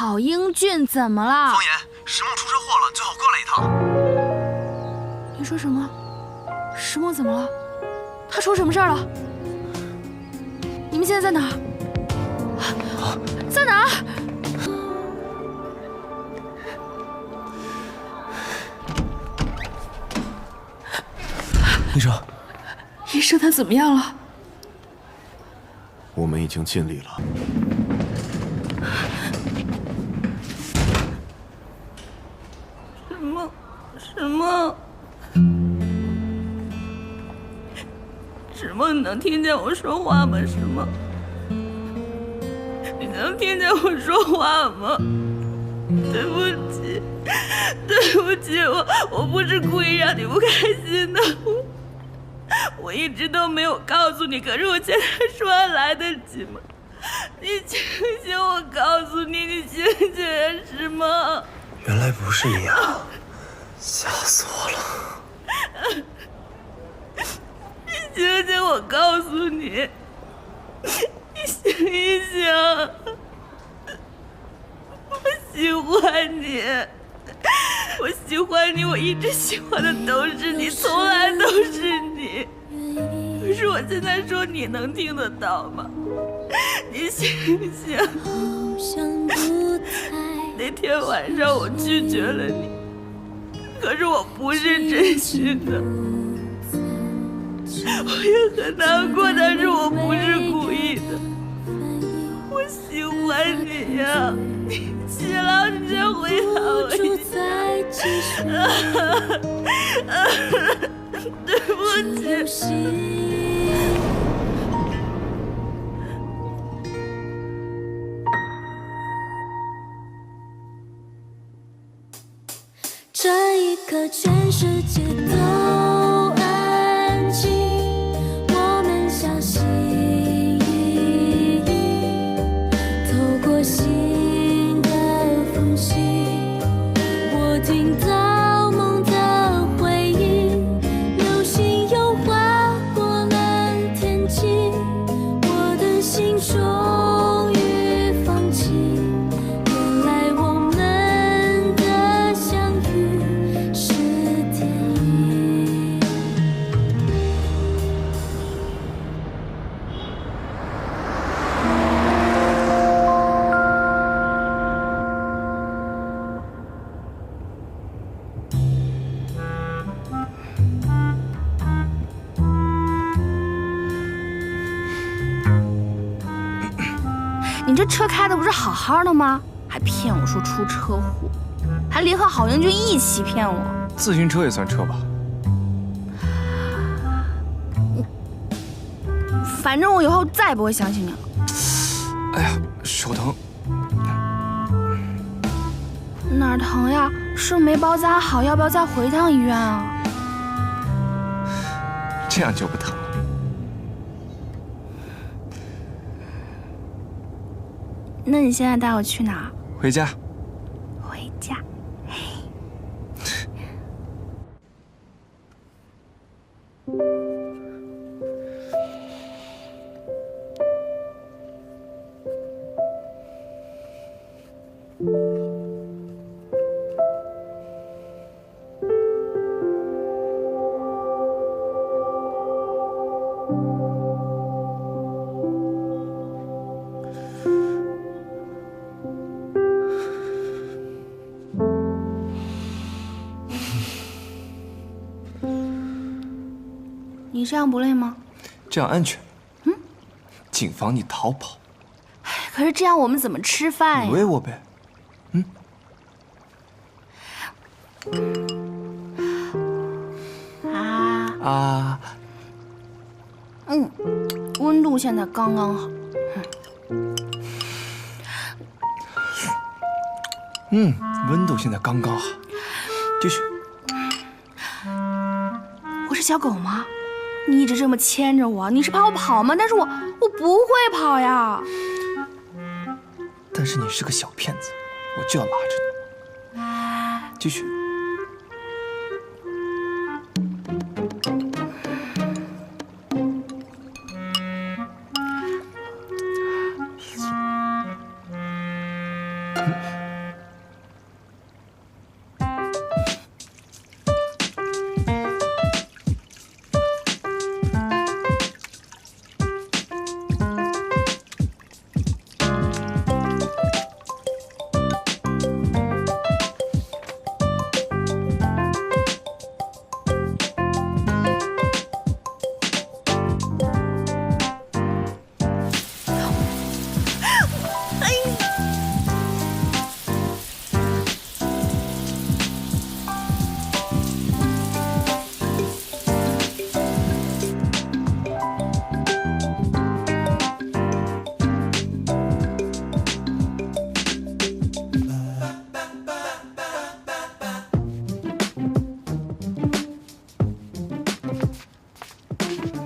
郝英俊怎么了？方言，石梦出车祸了，最好过来一趟。你说什么？石梦怎么了？他出什么事儿了？你们现在在哪儿？在哪儿？医生，医生他怎么样了？我们已经尽力了。什么？什么？什么？你能听见我说话吗？什么？你能听见我说话吗？对不起，对不起，我我不是故意让你不开心的，我我一直都没有告诉你，可是我现在说还来得及吗？你醒醒，我告诉你，你醒醒，是吗？原来不是一样！吓死我了！你醒醒，我告诉你，你醒一醒。我喜欢你，我喜欢你，我一直喜欢的都是你，从来都是你。可是我现在说，你能听得到吗？你醒醒！那天晚上我拒绝了你，可是我不是真心的，我也很难过，但是我不是故意的，我喜欢你呀。你起来，你先回来我一下。这一刻，全世界都。这车开的不是好好的吗？还骗我说出车祸，还联合郝英军一起骗我。自行车也算车吧？反正我以后再也不会相信你了。哎呀，手疼。哪儿疼呀？是不是没包扎好？要不要再回一趟医院啊？这样就不疼。那你现在带我去哪儿？回家。你这样不累吗？这样安全。嗯，谨防你逃跑。可是这样我们怎么吃饭呀？你喂我呗。嗯。啊啊。嗯，温度现在刚刚好。嗯，温度现在刚刚好。继续。我是小狗吗？你一直这么牵着我，你是怕我跑吗？但是我我不会跑呀。但是你是个小骗子，我就要拉着你。继续。